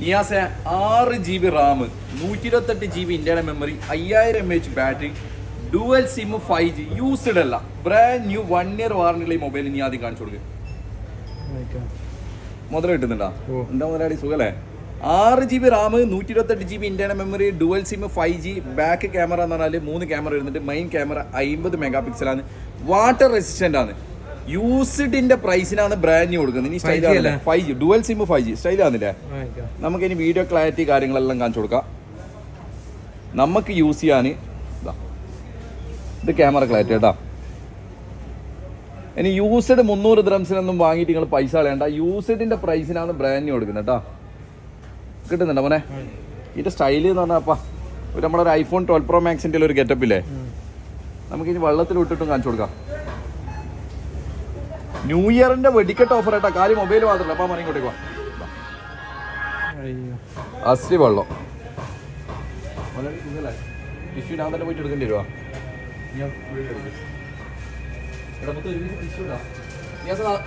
നിയാസെ ആറ് G B RAM നൂറ്റി ഇരുപത്തെട്ട് ജി ബി ഇന്റേണൽ മെമ്മറി അയ്യായിരം M H battery dual SIM five G used അല്ല. ബ്രാൻഡ് ന്യൂ വൺ ഇയർ വാറണ്ടിയുള്ള ഈ മൊബൈൽ നീ ആദ്യം കാണിച്ചു കൊടുക്കുക മുതല കിട്ടുന്നുണ്ടോ. എന്താ മുതലാളി? സുഖല്ലേ? ആറ് ജി ബി റാം നൂറ്റി ഇരുപത്തെട്ട് G B internal memory dual SIM five G back camera എന്ന് പറഞ്ഞാൽ മൂന്ന് ക്യാമറ വരുന്നുണ്ട് മെയിൻ ക്യാമറ അമ്പത് മെഗാ പിക്സലാണ് വാട്ടർ റെസിസ്റ്റന്റ് ആണ്. യൂസ്ഡിന്റെ പ്രൈസിനാണ് ബ്രാൻഡ് ന്യൂ കൊടുക്കുന്നത്. ഇനി 5G സ്റ്റൈൽ അല്ലേ? Five G dual SIM five G style ആണെന്നില്ലേ നമുക്ക് ഇനി വീഡിയോ ക്ലാരിറ്റി കാര്യങ്ങളെല്ലാം കാണിച്ചു കൊടുക്കാം. നമുക്ക് യൂസ് ചെയ്യാൻ ഇതാ. ഇത് ക്യാമറ ക്ലാരിറ്റി കേട്ടോ. ഇനി യൂസ്ഡ് മുന്നൂറ് ദ്രംസിനൊന്നും വാങ്ങിയിട്ട് നിങ്ങൾ പൈസ കളയണ്ട. യൂസ്ഡിന്റെ പ്രൈസിനാണ് ബ്രാൻഡ് ന്യൂ കൊടുക്കുന്നത് കേട്ടോ. കിട്ടുന്നുണ്ടോ മോനെ? ഇതിന്റെ സ്റ്റൈൽ എന്ന് പറഞ്ഞാൽ അപ്പാ. ഒരു നമ്മുടെ ഒരു ഐഫോൺ ട്വൽവ് പ്രോ മാക്സിന്റെ ഒരു ഗെറ്റപ്പ് ഇല്ലേ? നമുക്ക് ഇനി വെള്ളത്തിൽ വിട്ടിട്ടും കാണിച്ചു കൊടുക്കാം. ന്യൂ ഇയറിന്റെ വെടിക്കെട്ട് ഓഫർ ആയിട്ടാ. കാര്യം മൊബൈൽ മാത്രമല്ല അപ്പൊ മറിയും അയ്യോ. അസ്ലി വെള്ളം. ടിഷ്യൂ ഞാൻ തന്നെ പോയിട്ട് എടുക്കേണ്ടി വരുവാ.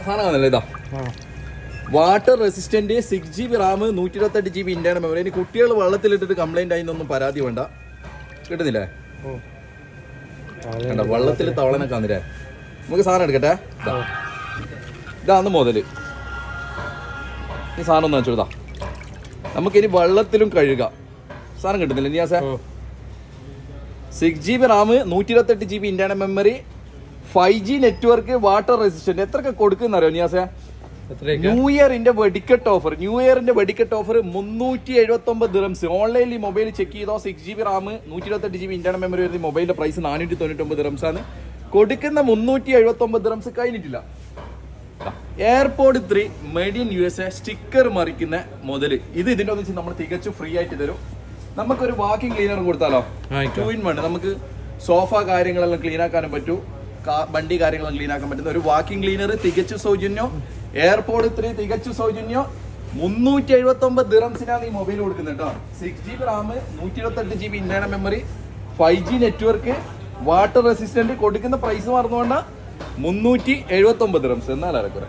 സാധനം ഇതാ. Water resistant six G B RAM നൂറ്റി ഇരുപത്തെട്ട് ജി ബി ഇന്റേണൽ മെമ്മറി ഇനി കുട്ടികൾ വെള്ളത്തിലിട്ടിട്ട് കംപ്ലൈന്റ് ആയി എന്നൊന്നും പരാതി വേണ്ട. കിട്ടുന്നില്ലേ? വെള്ളത്തിൽ തവളനൊക്കെ വന്നില്ലേ നമുക്ക് സാധനം എടുക്കട്ടെ? ഇതാ. മുതൽ ഈ സാധനം ഒന്ന് നമുക്ക് ഇനി വെള്ളത്തിലും കഴുകാം. സാധനം കിട്ടുന്നില്ല. നിയാസേ sir six G B RAM നൂറ്റി ഇരുപത്തെട്ട് G B internal memory five G network water resistant എത്രയൊക്കെ കൊടുക്കുന്ന അറിയോ നിയാസേ ന്യൂ ഇയറിന്റെ വെടിക്കെട്ട് ഓഫർ ന്യൂ ഇയറിന്റെ വെടിക്കെട്ട് ഓഫർ മുന്നൂറ്റി എഴുപത്തി ഒമ്പത് ദിറംസ് ഓൺലൈനിൽ മൊബൈൽ ചെക്ക് ചെയ്തോ സിക്സ് ജി ബി റാം നൂറ്റി ഇരുപത്തെട്ട് ജി ബി ഇന്റർണൽ മെമ്മറി വരുന്ന മൊബൈലിന്റെ പ്രൈസ് നാനൂറ്റി തൊണ്ണൂറ്റി ഒമ്പത് ദിറംസ് ആണ്. കൊടുക്കുന്ന മുന്നൂറ്റി എഴുപത്തി ഒമ്പത് ദിറംസ് കഴിഞ്ഞിട്ടില്ല. Airport three made in U S A sticker മറിക്കുന്ന മുതൽ ഇത് ഇതിന്റെ ഒന്നിച്ച് നമ്മൾ തികച്ചും ഫ്രീ ആയിട്ട് തരും. നമുക്കൊരു വാക്കിംഗ് ക്ലീനർ കൊടുത്താലോ. ടു ഇൻ വൺ നമുക്ക് സോഫ കാര്യങ്ങളെല്ലാം ക്ലീൻ ആക്കാനും പറ്റൂ. വണ്ടി കാര്യങ്ങളെല്ലാം ക്ലീൻ ആക്കാൻ പറ്റുന്ന ഒരു വാക്കിംഗ് ക്ലീനർ തികച്ചു സൗജന്യോ. എയർപോർട്ട് ത്രീ തികച്ചു സൗജന്യോ. മുന്നൂറ്റി എഴുപത്തി ഒമ്പത് ദിറംസിനാണ് ഈ മൊബൈൽ കൊടുക്കുന്നത് കേട്ടോ. സിക്സ് ജി ബി റാം നൂറ്റി ഇരുപത്തെട്ട് G B internal memory five G network water resistant കൊടുക്കുന്ന പ്രൈസ് മറന്നുകൊണ്ട മുന്നൂറ്റി എഴുപത്തി ഒമ്പത് ദിറംസ്. എന്നാൽ അരക്കുറ.